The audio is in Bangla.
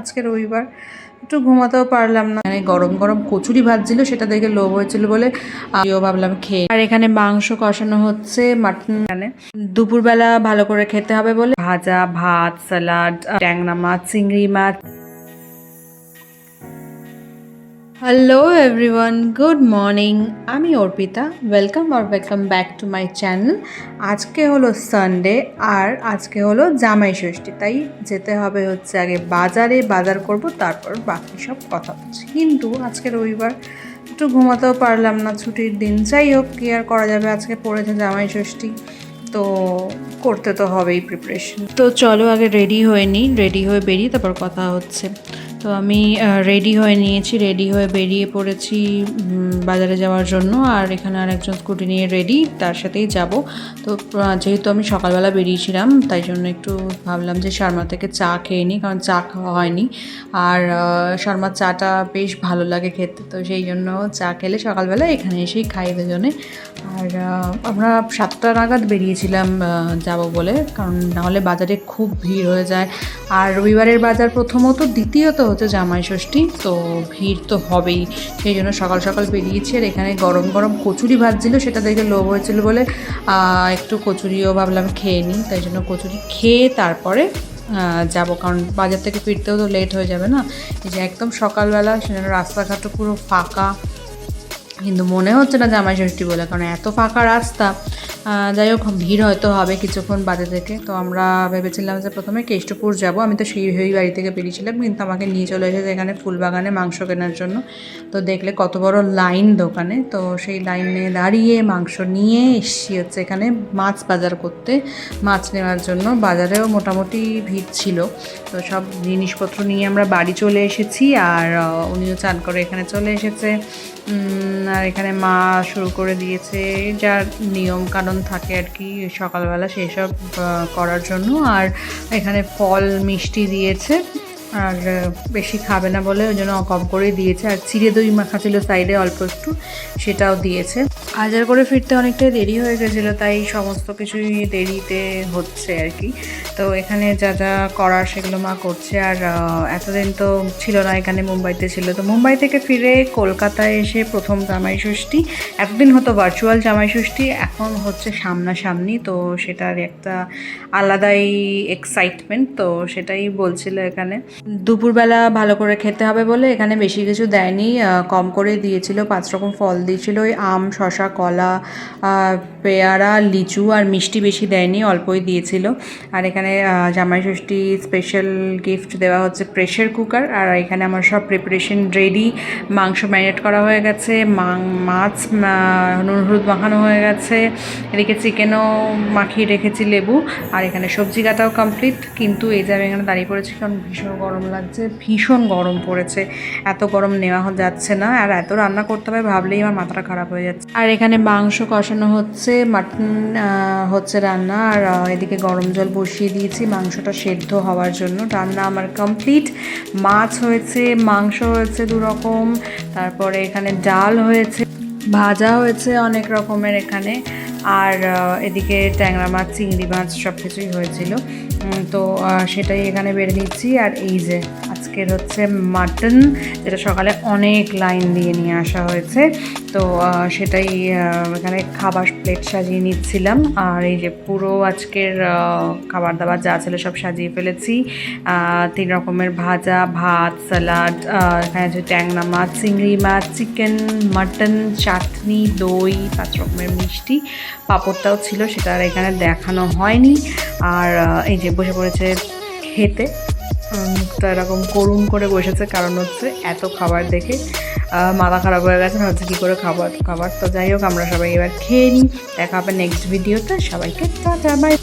আজকে রবিবার একটু ঘুমাতেও পারলাম না। মানে গরম গরম কচুরি ভাজছিল, সেটা দেখে লোভ হয়েছিল বলে আমিও ভাবলাম খেয়ে আর এখানে মাংস কষানো হচ্ছে মাটন মানে। দুপুরবেলা ভালো করে খেতে হবে বলে ভাজা, ভাত স্যালাড ট্যাংরা মাছ, চিংড়ি মাছ। হ্যালো এভরিওয়ান গুড মর্নিং আমি Arpita. Welcome R welcome back to my channel আজকে হলো সানডে আর আজকে হলো জামাই ষষ্ঠী। তাই যেতে হবে হচ্ছে আগে বাজারে, বাজার করব, তারপর বাকি সব কথা বলছি। কিন্তু আজকে রবিবার, একটু ঘুমাতেও পারলাম না, ছুটির দিন। যাই হোক, কি আর করা যাবে? আজকে পড়েছে জামাই ষষ্ঠী, তো করতে তো হবেই প্রিপারেশন তো চলো আগে রেডি হয়ে নিই রেডি হয়ে বেরিয়ে তারপর কথা হচ্ছে। তো আমি রেডি হয়ে নিয়েছি রেডি হয়ে বেরিয়ে পড়েছি বাজারে যাওয়ার জন্য। আর এখানে আর একজন স্কুটি নিয়ে রেডি তার সাথেই যাব। তো যেহেতু আমি সকালবেলা বেরিয়েছিলাম, তাই জন্য একটু ভাবলাম যে শর্মা থেকে চা খেয়ে নিই, কারণ চা খাওয়া হয়নি। আর শর্মার চাটা বেশ ভালো লাগে খেতে, তো সেই জন্য চা খেলে সকালবেলা এখানে এসেই খাই দুজনে আর আমরা সাতটা নাগাদ বেরিয়েছিলাম যাব বলে, কারণ নাহলে বাজারে খুব ভিড় হয়ে যায়। আর রবিবারের বাজার প্রথমত দ্বিতীয়ত হচ্ছে জামাই ষষ্ঠী, তো ভিড় তো হবেই। সেই জন্য সকাল সকাল বেরিয়েছি আর এখানে গরম গরম কচুরি ভাজছিল, সেটা দেখে লোভ হয়েছিল বলে একটু কচুরিও ভাবলাম খেয়ে নিই। তাই জন্য কচুরি খেয়ে তারপরে যাব। কারণ বাজার থেকে ফিরতেও তো লেট হয়ে যাবে না। এই যে একদম সকালবেলা সেজন্য রাস্তাঘাটও পুরো ফাঁকা। কিন্তু মনে হচ্ছে না জামাই ষষ্ঠী বলে, কারণ এত ফাঁকা রাস্তা। যাই হোক, ভিড় হয়তো হবে কিছুক্ষণ বাদে থেকে। তো আমরা ভেবেছিলাম যে প্রথমে কেষ্টপুর যাব। আমি তো সেই হয়েই বাড়ি থেকে বেরিয়েছিলাম, কিন্তু আমাকে নিয়ে চলে এসেছে এখানে ফুলবাগানে মাংস কেনার জন্য। তো দেখলে কত বড় লাইন দোকানে। তো সেই লাইনে দাঁড়িয়ে মাংস নিয়ে এসছি হচ্ছে এখানে মাছ বাজার করতে। মাছ নেওয়ার জন্য বাজারেও মোটামুটি ভিড় ছিল। তো সব জিনিসপত্র নিয়ে আমরা বাড়ি চলে এসেছি আর উনিও চান করে এখানে চলে এসেছে। আর এখানে মা শুরু করে দিয়েছে যার নিয়ম কানুন থাকে আর কি সকালবেলা সেই সব আহ, করার জন্য। আর এখানে ফল মিষ্টি দিয়েছে। আর বেশি খাবে না বলে ওই জন্য কম করেই দিয়েছে। আর চিড়ে দই মাখা ছিল সাইডে অল্প একটু সেটাও দিয়েছে। হাজার করে ফিরতে অনেকটাই দেরি হয়ে গেছিল, তাই সমস্ত কিছুই দেরিতে হচ্ছে আর কি। তো এখানে যা যা করার সেগুলো মা করছে, আর এতদিন তো ছিল না এখানে মুম্বাইতে ছিল। তো মুম্বাই থেকে ফিরে কলকাতায় এসে প্রথম জামাই ষষ্ঠী, এতদিন হতো ভার্চুয়াল জামাই ষষ্ঠী, এখন হচ্ছে সামনাসামনি। তো সেটার একটা আলাদাই এক্সাইটমেন্ট তো সেটাই বলছিল এখানে। দুপুরবেলা ভালো করে খেতে হবে বলে এখানে বেশি কিছু দেয়নি কম করে দিয়েছিল, পাঁচ রকম ফল দিয়েছিল, ওই আম শশা কলা আহ, পেয়ারা লিচু আর মিষ্টি বেশি দেয়নি অল্পই দিয়েছিল। আর এখানে জামাই ষষ্ঠী স্পেশাল গিফট দেওয়া হচ্ছে প্রেশার কুকার আর এখানে আমার সব প্রিপারেশন রেডি মাংস ম্যারিনেট করা হয়ে গেছে মাছ নুন হলুদ মাখানো হয়ে গেছে। এদিকে চিকেনও মাখিয়ে রেখেছি লেবু। আর এখানে সবজি কাটাও কমপ্লিট কিন্তু এই যে আমি এখানে দাঁড়িয়ে পড়েছি কারণ ভীষণ গরম লাগছে ভীষণ গরম পড়েছে। এত গরম নেওয়া যাচ্ছে না। আর এত রান্না করতে হবে ভাবলেই আমার মাথাটা খারাপ হয়ে যাচ্ছে। আর এখানে মাংস কষানো হচ্ছে, মাটন হচ্ছে রান্না, আর এদিকে গরম জল বসিয়ে দিয়েছি মাংসটা সেদ্ধ হওয়ার জন্য। রান্না আমার কমপ্লিট মাছ হয়েছে, মাংস হয়েছে দু রকম তারপরে এখানে ডাল হয়েছে, ভাজা হয়েছে অনেক রকমের এখানে, আর এদিকে ট্যাংরা মাছ, চিংড়ি মাছ সব কিছুই হয়েছিল তো সেটাই এখানে বেড়ে নিচ্ছি। আর এই যে আজকের হচ্ছে মাটন, যেটা সকালে অনেক লাইন দিয়ে নিয়ে আসা হয়েছে। তো সেটাই এখানে খাবার প্লেট সাজিয়ে নিচ্ছিলাম। আর এই যে পুরো আজকের খাবার দাবার যা ছিল সব সাজিয়ে ফেলেছি। তিন রকমের ভাজা, ভাত স্যালাড এখানে আছে ট্যাংরা মাছ, চিংড়ি মাছ, চিকেন, মাটন, চাটনি, দই, পাঁচ রকমের মিষ্টি। পাঁপড়টাও ছিল, সেটা আর এখানে দেখানো হয়নি। আর এই যে বসে পড়েছে খেতে। তো এরকম করুণ করে বসেছে। কারণ হচ্ছে এত খাবার দেখে মাথা খারাপ হয়ে গেছে হচ্ছে কী করে খাবার খাবার। তো যাই হোক, আমরা সবাই এবার খেয়ে নিই। দেখা হবে নেক্সট ভিডিওতে সবাইকে টাটা বাই